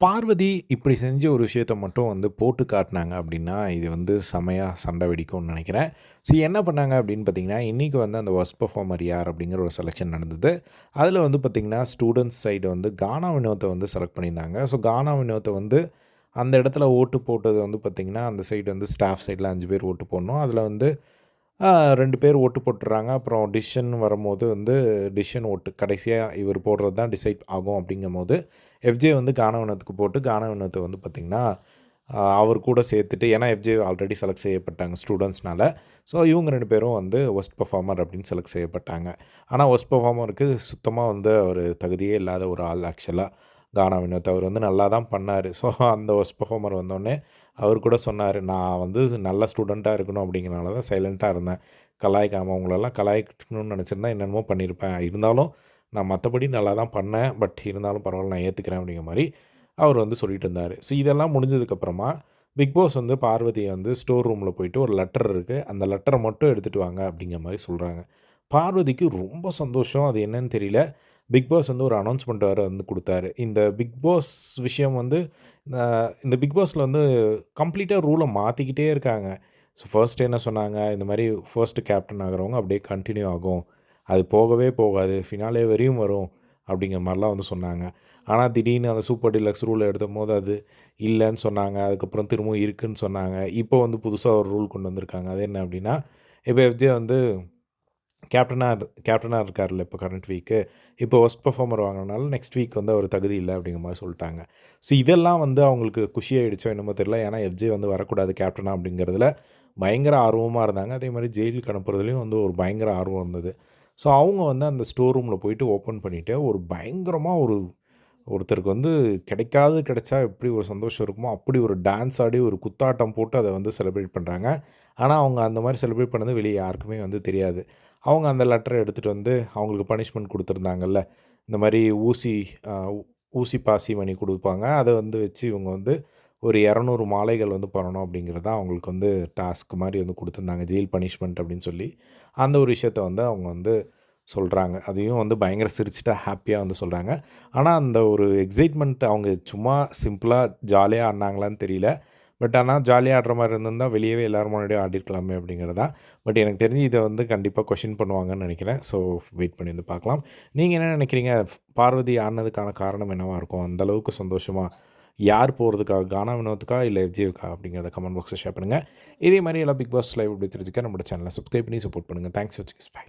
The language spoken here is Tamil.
பார்வதி இப்படி செஞ்ச ஒரு விஷயத்த மட்டும் வந்து போட்டு காட்டினாங்க அப்படின்னா, இது வந்து செமையாக சண்டை வெடிக்கும்னு நினைக்கிறேன் ஸோ என்ன பண்ணாங்க அப்படின்னு பார்த்தீங்கன்னா, இன்றைக்கி வந்து அந்த ஒஸ்ட் பர்ஃபார்மர் யார் அப்படிங்கிற ஒரு செலெக்ஷன் நடந்தது. அதில் வந்து பார்த்தீங்கன்னா, ஸ்டூடெண்ட்ஸ் சைடு வந்து கானா வினோத்தை வந்து செலக்ட் பண்ணியிருந்தாங்க. ஸோ கானா வினோத்தை வந்து அந்த இடத்துல ஓட்டு போட்டது வந்து பார்த்தீங்கன்னா, அந்த சைடு வந்து ஸ்டாஃப் சைடில் அஞ்சு பேர் ஓட்டு போடணும். அதில் வந்து ரெண்டு பேர் ஓட்டு போட்டுடுறாங்க அப்புறம் டிசிஷன் வரும்போது வந்து டிசிஷன் ஓட்டு கடைசியாக இவர் போடுறது தான் டிசைட் ஆகும் அப்படிங்கும்போது, எஃப்ஜே வந்து கானவனத்துக்கு போட்டு கானவனத்தை வந்து பார்த்திங்கன்னா அவர் கூட சேர்த்துட்டு ஏன்னா எஃப்ஜே ஆல்ரெடி செலக்ட் செய்யப்பட்டாங்க ஸ்டூடெண்ட்ஸ்னால் ஸோ இவங்க ரெண்டு பேரும் வந்து ஒஸ்ட் பர்ஃபார்மர் அப்படின்னு செலக்ட் செய்யப்பட்டாங்க. ஆனால் ஒஸ்ட் பர்ஃபார்மருக்கு சுத்தமாக வந்து அவர் தகுதியே இல்லாத ஒரு ஆள் ஆக்சுவலாக கானா வினோத். அவர் வந்து நல்லா தான் பண்ணார் ஸோ அந்த வொர்ஸ்ட் பர்ஃபார்மர் வந்தோடனே அவர் கூட சொன்னார் "நான் வந்து நல்ல ஸ்டூடெண்ட்டாக இருக்கணும் அப்படிங்கிறனால தான் சைலண்ட்டாக இருந்தேன். கலாய்க்காமல் அவங்களெல்லாம் கலாய்க்கணும்னு நினச்சிருந்தா என்னென்னமோ பண்ணியிருப்பேன். இருந்தாலும் நான் மற்றபடி நல்லா தான் பண்ணேன். பட் இருந்தாலும் பரவாயில்ல நான் ஏற்றுக்கிறேன் அப்படிங்கிற மாதிரி அவர் வந்து சொல்லிட்டு இருந்தார் ஸோ இதெல்லாம் முடிஞ்சதுக்கப்புறமா, பிக் பாஸ் வந்து பார்வதியை வந்து ஸ்டோர் ரூமில் போயிட்டு ஒரு லெட்டர் இருக்குது அந்த லெட்டரை மட்டும் எடுத்துகிட்டு வாங்க அப்படிங்கிற மாதிரி சொல்கிறாங்க பார்வதிக்கு ரொம்ப சந்தோஷம். அது என்னன்னு தெரியல. பிக் பாஸ் வந்து ஒரு அனௌன்ஸ்மெண்ட் வேறு வந்து கொடுத்தாரு இந்த பிக் பாஸ் விஷயம் வந்து இந்த பிக் பாஸில் வந்து கம்ப்ளீட்டாக ரூலை மாற்றிக்கிட்டே இருக்காங்க. ஸோ ஃபர்ஸ்ட் என்ன சொன்னாங்க, இந்த மாதிரி ஃபர்ஸ்ட் கேப்டன் ஆகிறவங்க அப்படியே கண்டினியூ ஆகும். அது போகவே போகாது. ஃபினாலே வரையும் வரும். அப்படிங்கிற மாதிரிலாம் வந்து சொன்னாங்க. ஆனால் திடீர்னு அந்த சூப்பர் டிலக்ஸ் ரூல் எடுத்த போது அது இல்லைன்னு சொன்னாங்க. அதுக்கப்புறம் திரும்பவும் இருக்குன்னு சொன்னாங்க. இப்போ வந்து புதுசாக ஒரு ரூல் கொண்டு வந்திருக்காங்க. அது என்ன அப்படின்னா, இப்போ எஃப்ஜே வந்து கேப்டனாக கேப்டனாக இருக்கார்ல இப்போ கரண்ட் வீக்கு. இப்போ ஒஸ்ட் பெர்ஃபார்மர் வாங்குனனால நெக்ஸ்ட் வீக் வந்து அவர் தகுதி இல்லை அப்படிங்கிற மாதிரி சொல்லிட்டாங்க ஸோ இதெல்லாம் வந்து அவங்களுக்கு குஷி என்னமோ தெரியல. ஏன்னா எஃப்ஜே வந்து வரக்கூடாது கேப்டனாக அப்படிங்கிறதுல பயங்கர ஆர்வமாக இருந்தாங்க. அதே மாதிரி ஜெயிலுக்கு அனுப்புறதுலேயும் வந்து ஒரு பயங்கர ஆர்வம் இருந்தது. ஸோ அவங்க வந்து அந்த ஸ்டோர் ரூமில் போயிட்டு ஓப்பன் பண்ணிவிட்டு ஒரு பயங்கரமாக ஒரு ஒருத்தருக்கு வந்து கிடைக்காது கிடைச்சா எப்படி ஒரு சந்தோஷம் இருக்குமோ, அப்படி ஒரு டான்ஸ் ஆடி ஒரு குத்தாட்டம் போட்டு அதை வந்து செலிப்ரேட் பண்ணுறாங்க ஆனால் அவங்க அந்த மாதிரி செலிப்ரேட் பண்ணது வெளியே யாருக்குமே வந்து தெரியாது. அவங்க அந்த லெட்டரை எடுத்துட்டு வந்து அவங்களுக்கு பனிஷ்மெண்ட் கொடுத்துருந்தாங்கல்ல இந்த மாதிரி ஊசி ஊசி பாசி மணி கொடுப்பாங்க அதை வந்து வச்சு இவங்க வந்து ஒரு 200 மாலைகள் வந்து பண்ணணும் அப்படிங்கிறது தான் அவங்களுக்கு வந்து டாஸ்க் மாதிரி வந்து கொடுத்துருந்தாங்க ஜெயில் பனிஷ்மெண்ட் அப்படின்னு சொல்லி. அந்த ஒரு விஷயத்த வந்து அவங்க வந்து சொல்கிறாங்க அதையும் வந்து பயங்கர சிரிச்சுட்டா ஹாப்பியாக வந்து சொல்கிறாங்க ஆனால் அந்த ஒரு எக்ஸைட்மெண்ட் அவங்க சும்மா சிம்பிளாக ஜாலியாக ஆடுனாங்களான்னு தெரியல. பட் ஆனால் ஜாலியாக ஆடுற மாதிரி இருந்திருந்தால் வெளியவே எல்லாரும் முன்னாடியும் ஆடிருக்கலாமே அப்படிங்கிறதா தான். பட் எனக்கு தெரிஞ்சு இதை வந்து கண்டிப்பாக கொஷின் பண்ணுவாங்கன்னு நினைக்கிறேன் ஸோ வெயிட் பண்ணி வந்து பார்க்கலாம். நீங்கள் என்ன நினைக்கிறீங்க பார்வதி ஆடுனதுக்கான காரணம் என்னவாக இருக்கும்? அந்தளவுக்கு சந்தோஷமாக யார் போறதுக்காக? கானா வினோத்துக்கா? இல்லை எஃப்ஜேவுக்கா? அப்படிங்கிறத கமெண்ட் பாக்ஸில் ஷேர் பண்ணுங்க. இதே மாதிரி எல்லா பிக் பாஸ் லைவ் அப்படி தெரிஞ்சுக்க நம்மளோட சேனல சப்ஸ்கிரைப் பண்ணி சப்போர்ட் பண்ணுங்க. தேங்க்ஸ் ஃபார் வாட்சிங். பை.